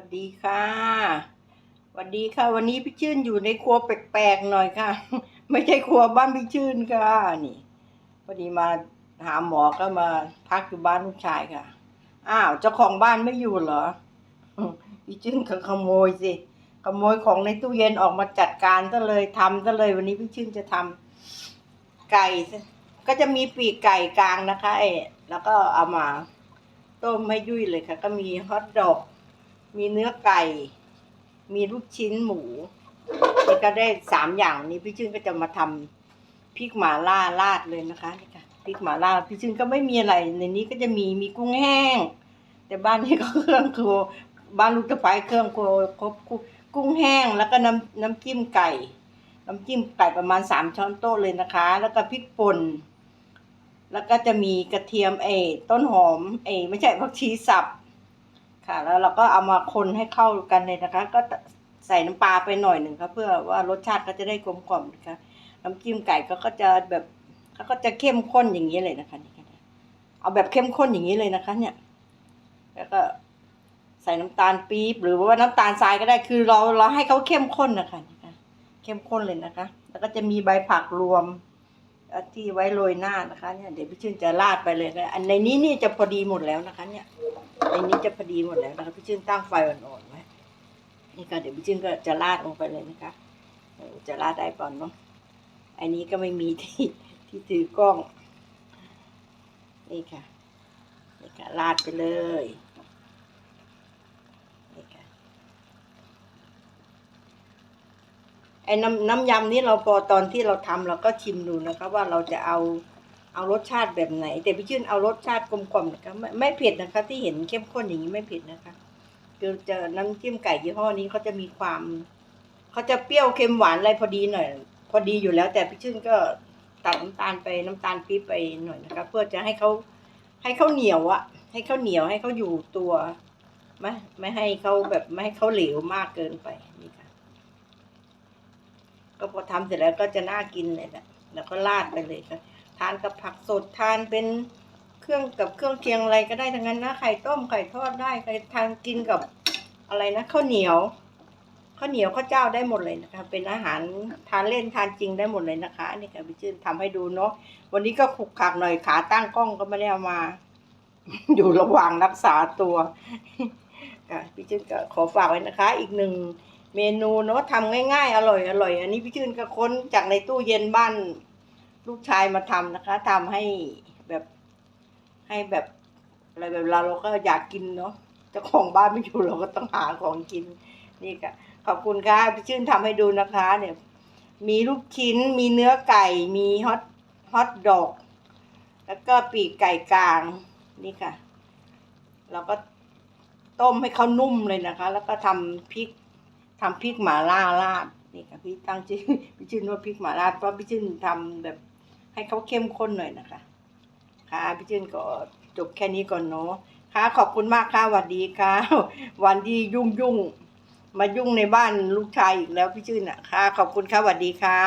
วัสดีค่ะสวัสดีค่ะ วันนี้พี่ชื่นอยู่ในครัวแปลกๆหน่อยค่ะ ไม่ใช่ครัวบ้านพี่ชื่นค่ะนี่พอดีมาหาหมอก็มาพักอยู่บ้านลูกชายค่ะ อ้าวเจ้าของบ้านไม่อยู่เหรอพี่ชื่นก็ขโมยสิขโมยของในตู้เย็นออกมาจัดการซะเลยทำซะเลย วันนี้พี่ชื่นจะทำไก่ก็จะมีปีกไก่กลางนะคะไอ้แล้วก็เอามาต้มให้ยุ่ยเลยค่ะ ก็มีฮอทดอก มีเนื้อไก่ มีลูกชิ้นหมูนี่ก็ได้สามอย่างนี้พี่ชื่นก็จะมาทำพริกหมาล่าราดเลยนะคะนี่ค่ะพริกหมาล่าพี่ชื่นก็ไม่มีอะไรในนี้ก็จะมีมีกุ้งแห้ง แต่บ้านนี้ก็เครื่องครัวบ้านลูกตะไคร้เครื่องครัวครบครัวกุ้งแห้งแล้วก็น้ำน้ำจิ้มไก่น้ำจิ้มไก่ประมาณสามช้อนโต๊ะเลยนะคะ แล้วก็พริกป่นแล้วก็จะมีกระเทียมเอต้นหอมเออไม่ใช่ผักชีสับ ค่ะ แล้วเราก็เอามาคนให้เข้ากันเลยนะคะ ก็ใส่น้ำปลาไปหน่อยหนึ่งค่ะเพื่อว่ารสชาติก็จะได้กลมกล่อมนะคะน้ำจิ้มไก่ก็ก็จะแบบเขาก็จะเข้มข้นอย่างนี้เลยนะคะนี่ค่ะเอาแบบเข้มข้นอย่างนี้เลยนะคะ เนี่ย แล้วก็ใส่น้ำตาลปี๊บหรือว่าน้ำตาลทรายก็ได้คือเราเราให้เขาเข้มข้นนะคะนี่ค่ะเข้มข้นเลยนะคะ แล้วก็จะมีใบผักรวมที่ไว้โรยหน้านะคะ เนี่ยเดี๋ยวพี่ชื่นจะราดไปเลยนะอันในนี้นี่จะพอดีหมดแล้วนะคะ เนี่ย นนี้จะพอดีหมดแล้วนะคะพี่ชื่นตั้งไฟอ่อนๆไว้นี่ก็เดี๋ยวพี่ชื่นก็จะราดลงไปเลยนะคะจะราดได้ก่อนเนาะอันนี้ก็ไม่มีที่ที่ถือกล้อง นี่ค่ะนี่ค่ะราดไปเลยนี่ค่ะไอ้น้ำน้ำยำนี่เราพอตอนที่เราทำเราก็ชิมดูนะคะว่าเราจะเอา เอารสชาติแบบไหน แต่พี่ชื่นเอารสชาติกลมกล่อมนะคะไม่ไม่เผ็ดนะคะ ที่เห็นเข้มข้นอย่างนี้ไม่เผ็ดนะคะคือจะน้ำจิ้มไก่ยี่ห้อนี้เขาจะมีความเขาจะเปรี้ยวเค็มหวานอะไรพอดีหน่อย พอดีอยู่แล้ว แต่พี่ชื่นก็ตัดน้ำตาลไปน้ำตาลปี๊บไปหน่อยนะคะ เพื่อจะให้เขาให้เขาเหนียวอะให้เขาเหนียวให้เขาอยู่ตัวไม่ไม่ให้เขาแบบไม่ให้เขาเหลวมากเกินไปนี่ค่ะ ก็พอทำเสร็จแล้วก็จะน่ากินเลยนะแล้วก็ราดไปเลยค่ะ ทานกับผักสดทานเป็นเครื่องกับเครื่องเคียงอะไรก็ได้ทั้งนั้นนะไข่ต้มไข่ทอดได้ใครทานกินกับอะไรนะข้าวเหนียวข้าวเหนียวข้าวเจ้าได้หมดเลยนะคะ เป็นอาหารทานเล่นทานจริงได้หมดเลยนะคะนี่ค่ะพี่ชื่นทำให้ดูเนาะวันนี้ก็ขุกขักหน่อยขาตั้งกล้องก็ไม่ได้มา อยู่ระหว่างรักษาตัวค่ะพี่ชื่นก็ขอฝากไว้นะคะ อีกหนึ่งเมนูเนาะทำง่ายๆ อร่อยอร่อย อันนี้พี่ชื่นก็ค้นจากในตู้เย็นบ้าน ลูกชายมาทำนะคะทำให้แบบให้แบบอะไรแบบเราเราก็อยากกินเนาะเจ้าของบ้านไม่อยู่เราก็ต้องหาของกิน นี่ค่ะขอบคุณค่ะพี่ชื่นทำให้ดูนะคะ เนี่ย มีลูกชิ้นมีเนื้อไก่มีฮอตฮอตดอก แล้วก็ปีกไก่กลางนี่ค่ะ เราก็ต้มให้เขานุ่มเลยนะคะ แล้วก็ทำพริกทำพริกหม่าล่าราดนี่ค่ะพี่ตั้งชื่อพี่ชื่นว่าพริกหม่าล่าเพราะพี่ชื่นทำแบบ ให้เขาเข้มข้นหน่อยนะคะ ค่ะพี่ชื่นก็จบแค่นี้ก่อนเนาะค่ะขอบคุณมากค่ะสวัสดีค่ะ วันที่ยุ่งยุ่งมายุ่งในบ้านลูกชายอีกแล้วพี่ชื่นอะค่ะ ขอบคุณค่ะสวัสดีค่ะ